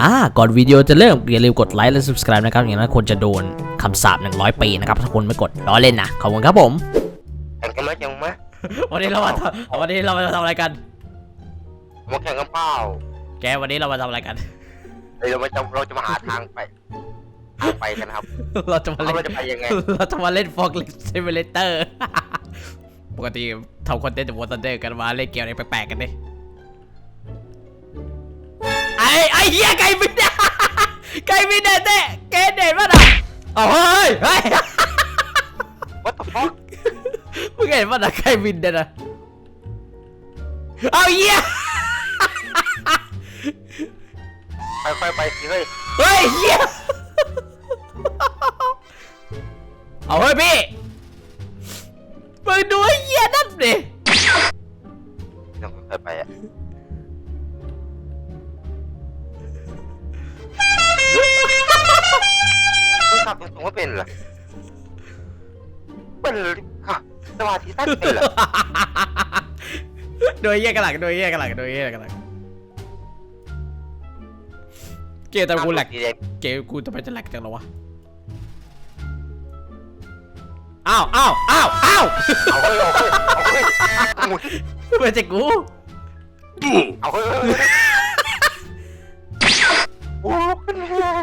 อ่าก่อนวิดีโอจะเริ่มอย่าลืมกดไลค์และ subscribe นะครับอย่างนั้นคนจะโดนคำสาป100 ปีนะครับถ้าคุณไม่กดล้อเล่นนะขอบคุณครับผมแข่งกันไหมยังไหมวันนี้เรามาทำวันนี้เรามาทำอะไรกันมาแข่งกันเปล่าแกวันนี้เรามาทำอะไรกันเดี๋ยวเราจะเราจะมาหาทางไปทางไปกันนะครับ เราจะมาเราเล่นจะไปยังไงเราจะมาเล่นฟอกลิสซิมูเลเตอร์ปกติทำคอนเทนต์แต่วอร์เดอร์กันมาเล่นเกมอะไรแปลกๆกันดิ อ้ไอ้เหี้ยไก่บินอะไก่บินเด็ดเต้เกณฑ์เด็ดมากอะเอาเฮ้ยเฮ้ย What the fuck มึงเห็นป่ะนะไก่บินเด็ดอะเอาเหี้ยไปไปไปสิเฮ้ย เฮ้ยเหี้ยเอาเฮ้ยพี่ นเป็นเหรอโดยแยกกันหลังโดยแยกกันหลังโดยแยกกันหลังเกมแต่กูแหลกสีแดงเกมกูทำไมจะแหลกจังเลยวะอ้าวอ้าวอ้าวอ้าวเอาเฮ้ยเอาเฮ้ยเอาเฮ้ยเอาเฮ้ยไม่ใช่กูเอาเฮ้ยเอาเฮ้ยโอ้ขึ้นเลย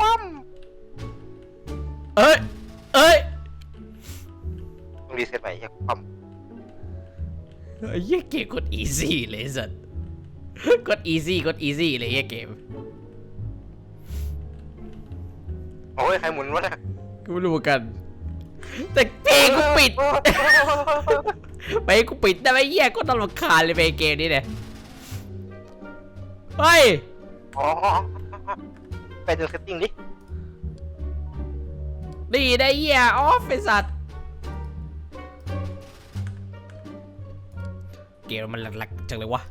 ปั๊มเอ้ยเอ้ย ต้องรีเซ็ตใหม่แค่ปั๊มไอ้เหี้ยเกมกด easy เลยสัสกด easy กด easy เลยเหี้ยเกมโอ้ยใครหมุนวะเนี่ยกูไม่รู้เหมือนกัน แต่เพลงกูปิด ไปกูปิดได้ไหมเหี้ยก็ต้องรำคาญเลยไปเกมนี้เนี่ยเฮ้ยอ๋อไปดูเซตติ้งดิ ดีได้เหี้ยออฟไอสัตว์ เกมมันหลักๆจังเลยวะ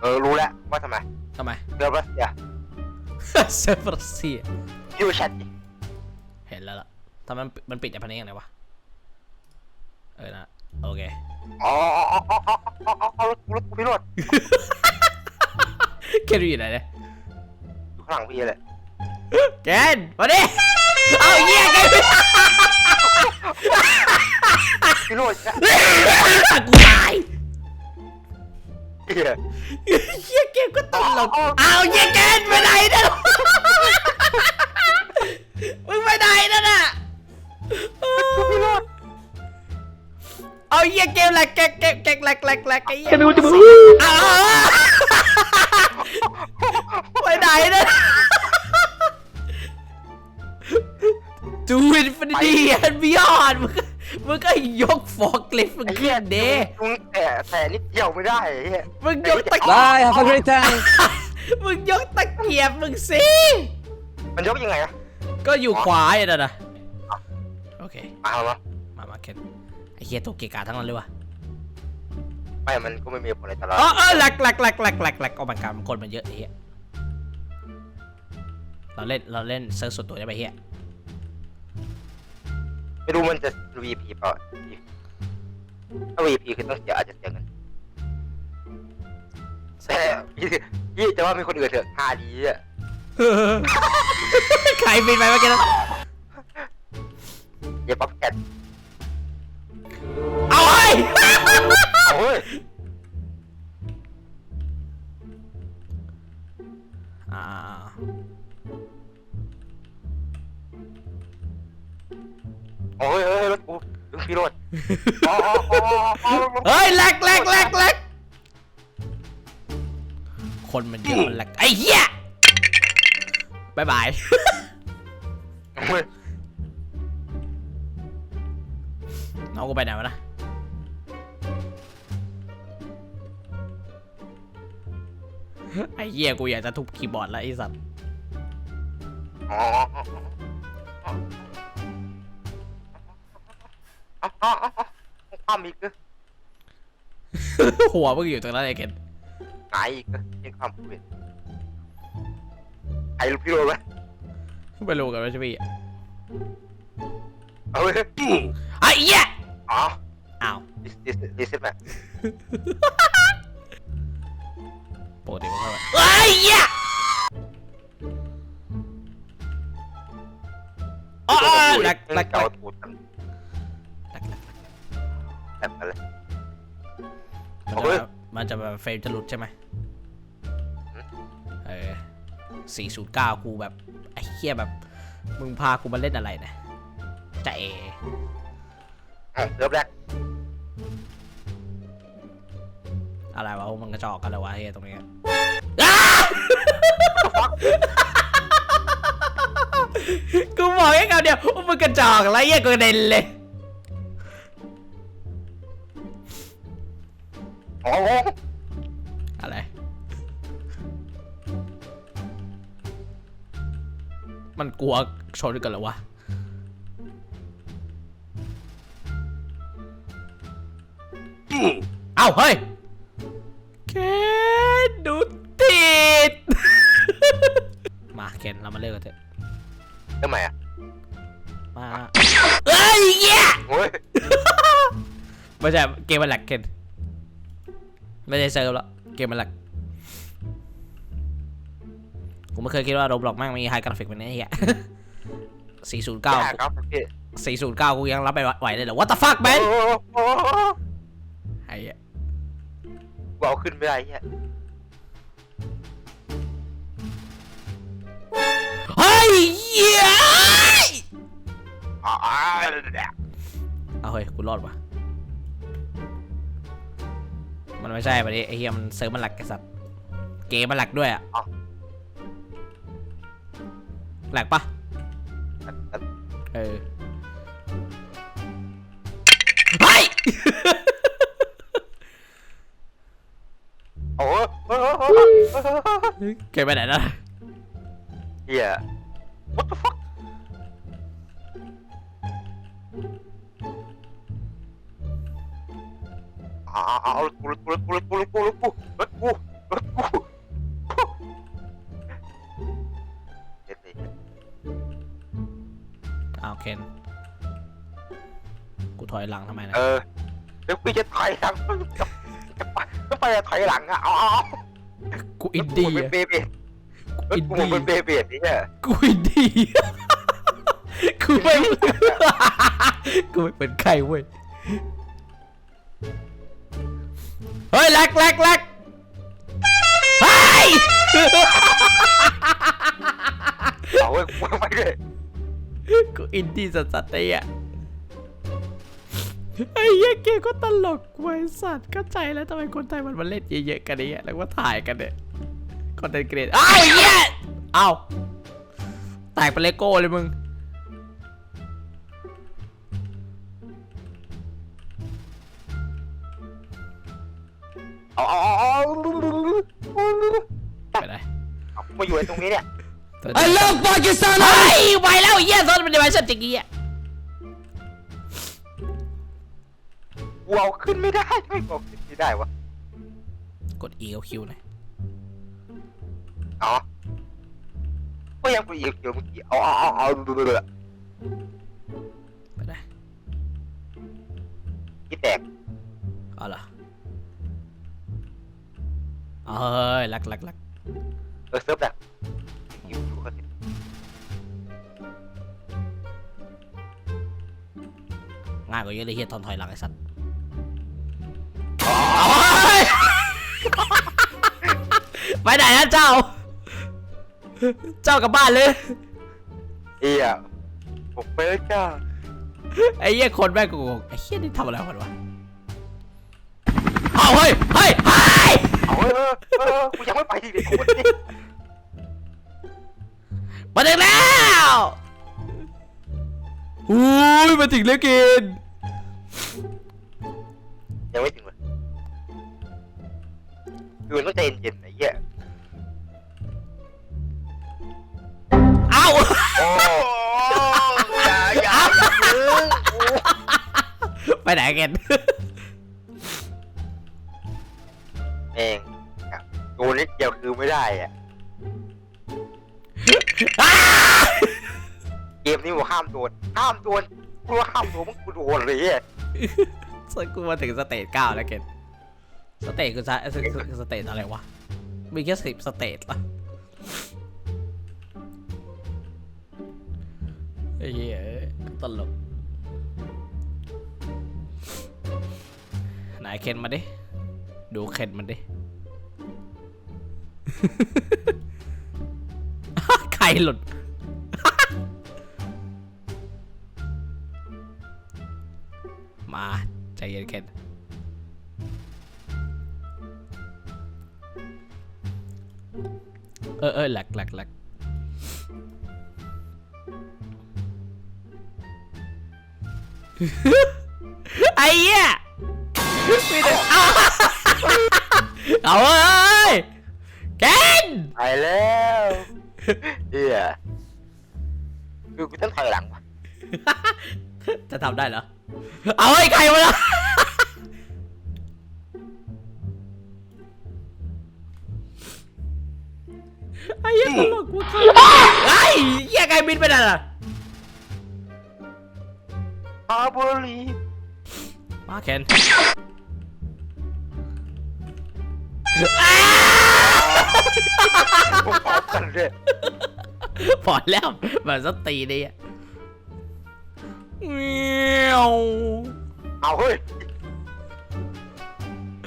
เออรู้แล้วว่าทำไมทำไมเรือรัสเซียเซฟรัสเซียยูแชทดิเห็นแล้วล่ะทำไมมันมันปิดจากพันนี้ยังไงวะ เออนะโอเค อ๋ออ๋ออ๋ออ๋ออ๋ออ๋ออ๋อรถรถพี่รถแกดูอยู่ไหนเนี่ยอยู่ข้างหลังพี่แหละแกนมาดิเอาเหี้ยแกนพี่รถเนี่ยกูตาย เหี้ยเหี้ยเกมก็ตลกเอาเหี้ยแกนไปไหนเนี่ย มึงไปไหนนั่นน่ะพี่รถเอาเหี้ยเกมแหลกแกกแกกแกกแหลกแหลกแหลกไอ้เหี้ยจะดูจะดูอ้าวไปไหนเนี่ยดูอินฟินิตี้แอนบิยอนมึงก็ มึงก็ยกฟอกลิฟมึงเคลื่อนเด้มึงแต่แต่นิดเดียวไม่ได้ไอ้เหี้ยมึงยกตะ Bye, have a great time. มึงยกตะเกียบมึงสิมันยกยังไงอะก็อยู่ขวาอะนะนะโอเคมาเอามามามาเคนไอ้เหี้ยตัวเกะกาทั้งนั้นเลยวะไม่มันก็ไม่มีผลอะไรตลอดอ๋อเออแหลกแหลกแหลกแหลกแหลกแหลกเอามันการมันคนมันเยอะไอ้เหี้ยเราเล่นเราเล่นเซิร์ฟส่วนตัวได้ไหมเหี้ย ไม่รู้มันจะ VP เปล่าถ้า VP คือต้องเสียอาจจะเสียเงินแต่พี่พี่จะว่ามีคนอื่นเถอะฮาดีอะใครบินไปเมื่อกี้นะอย่าป๊อปแคทเอาเฮ้ยเอาเฮ้ยอ่า อ้ยเฮ้ยรถกูลุงพี่รถอ๋ออ๋ออ๋ออ๋อเฮ้ยแหลกแหลกแหลกแหลกคนมันเยอะมันแหลกไอ้เหี้ยบายบาย เฮ้ยน้องกูไปไหนวะนะไอ้เหี้ยกูอยากจะทุบคีย์บอร์ดแล้วไอ้สัตว์ อ๋ออ๋ออ๋ออ๋อ อีกเหรอหัวมึงอยู่ตรงนั้นไอ้เกนหายอีกเหรอยังข้ามกูเป็นไอ้ลูกพี่โรถไหมไม่รู้กันว่าใช่พี่เอาเว้ยไอ้เหี้ยอ๋ออ้าวดิสดิสดิสแบบปกติมันก็แบบเอ้ยเหี้ยอ๋อแหลกแหลกแหลเกากตูด แบบอะไรมันเอาจะเว้ย แบบมันจะแบบเฟรมจะหลุดใช่ไหมอืมเออสี่ศูนย์เก้ากูแบบ ไอ้เหี้ยแบบ มึงพากูมาเล่นอะไรเนะจะเออะเริ่มแรกอะไรวะ มันกระจอกกันเลยวะเฮียตรงนี้กูบอกแค่คำเดียวว่ามึงกระจอกแล้วเหี้ยกูกระเด็นเลย อ๋ออะไร มันกลัวชนกันเหรอวะ เอ้าเฮ้ยเคนดูติด มาเคนเรามาเลิกกันเถอะทำไมอะมาเอ้ยเหี้ยโอ้ย ไม่ใช่เกมมันแหลกเคน ไม่ได้เซิร์ฟแล้วเกมมันแหลกกูไม่เคยคิดว่าโรบล็อกแม่งมีไฮกราฟิกแบบนี้เฮียสี่ศูนย์เก้าแย่ครับพี่สี่ศูนย์เก้ากูยังรับไปไหวเลยเหรอ What the fuck man โอ้โหไอ้เหี้ยกูเอาขึ้นไม่ได้เฮียเฮ้ยเหี้ยอ๋อเอาเฮ้ยกูรอดว่ะ มันไม่ใช่ปะดิไอ้เหี้ยมันเซิร์ฟมันแหลกไอ้สัตว์เกมมันแหลกด้วยอะแหลกปะเออเฮ้ยโอ้โหเกมไปไหนแล้วเฮีย เอาเอาเอากูกูกูกูกูกูกูรถกูรถกูเด็ดเลยอ้าวเคนกูถอยหลังทำไมนะเออเดี๋ยวพี่จะถอยหลังจะจะไปจะไปถอยหลังอะเอาเอากูอินดี้เป็นอะเบเบ้กูอินกูดี้เป็นเบเบ้นี่เนี่ยกูอินดี้กูไม่กูไม่เป็นใครเว้ย เฮ้ยแลกแลกแลกเฮ้ยเอาเว้ยกูไม่ได้กูอินดี้สัสๆไอ้เหี้ยไอ้เหี้ยเกมก็ตลกไว้ยสัตว์เข้าใจแล้วทำไมคนไทยมันมาเล่นเยอะๆกันเนี่ยแล้วว่าถ่ายกันเนี่ยคอนเทนต์เกรดอ้าวไอ้เหี้ยอ้าวแตกเป็นเลโก้เลยมึง เอาเอาเอาเอาไปไหนเอามาอยู่ไอ้ตรงนี้เนี่ย ไอ้เลิกปากีสถานเฮ้ยไปแล้วไอ้เหี้ยโซนมันจะมาชัดจริงๆอะกูเอาขึ้นไม่ได้ไม่บอกขึ้นไม่ได้วะ กด E กับ Q หน่อยอ๋อก็ยังกูอีกเดี๋ยวเมื่อกี้เอาเอาเอาเอาดูดูดูไปไหนที่แตกเอาเหรอ เอาเฮ้ยลักลักลักเออเซิร์ฟแตกอยู่อยู่กันง่ายกว่าเยอะเลยเฮียตอนถอยหลังไอ้สัตว์เอาเฮ้ยไปไหนนะเจ้า เจ้ากลับบ้านเลย เอียผมเปิดจ้าไอ้เหี้ยคนแม่งกูงงไอ้เหี้ยนี่ทำอะไรของมันวะเอาเฮ้ย เฮ้ยเฮ้ย เอาเออเออกูยังไม่ไปที่เด็กคนนี้มาถึงแล้วอุ้ยมาถึงแล้วกินยังไม่ถึงเลยคือมันต้องใจเย็นๆไอ้เหี้ยเอ้าโอ้อย่าอย่าอย่ามึง ไปไหนกัน ยวคือไม่ได้อะอ้าเกมนี้กูห้ามโดนห้ามโดนกูว่าห้ามโดนมึงกูโดนเลยอะสกูมาถึงสเตจเก้าแล้วเกนสเตจคือสสสสเตจอะไรวะ มีแค่สิบสเตจละไอ้เหี้ยตลกไหนเคนมาดิ ดูเคนมันดิ ใครหลุดมาใจเย็นเคนเออเออแหลกแหลกแหลกไอ้เหี้ยเอาเอา เคนไปแล้วเฮียคือกูต้องถอยหลังว่ะจะทำได้เหรอ เอาไอ้ใครมาละไอ้เหี้ยตลกว่ะไอ้เหี้ยไก่บินไปไหนล่ะอาบุรีมาเคน พวกพร้อมกันเลยพอแล้วแบบสตีดีอะเงี้ยวเอาเฮ้ย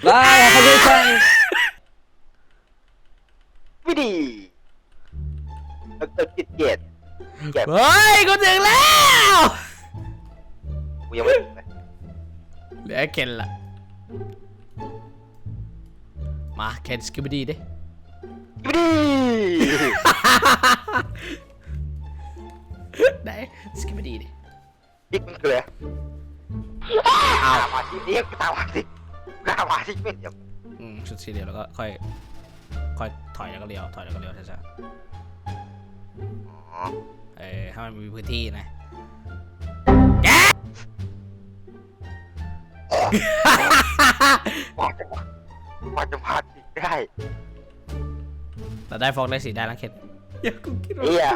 ได้เขาไม่ใช่ไม่ดีเออเออจิตเกียรติเก็บเฮ้ยกูถึงแล้วกูยังไม่ถึงเลยเหลือเคนละมาเคนสกิปดีดิ ไม่ดีไหนสกิปดีดิบิ๊กมันคืออะไรตามมาที่นี่กูตามมาที่ตามมาที่ไม่เดียวอืมชุดสีเหลียวแล้วก็ค่อย ค่อยถอยแล้วก็เลี้ยวถอยแล้วก็เลี้ยวช้าอ๋อๆเออให้มันมีพื้นที่นะแกว่าจะมาว่าจะมาที่ได้ เราได้ฟองได้สีได้แล้วเคนอย่ากูคิดว่าเฮีย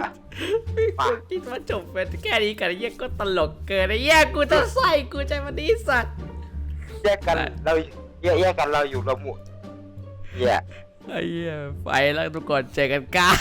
กูคิดว่าจบเป็นแค่นี้กันไอ้เหี้ยก็ตลกเกินไอ้เหี้ยกูจะใส่กูใจมันดีสัตว์แยกกันเราแยกแยกกันเราอยู่เราหมุนเฮียไอ้เหี้ยไปแล้วทุกคนเจอกันกัน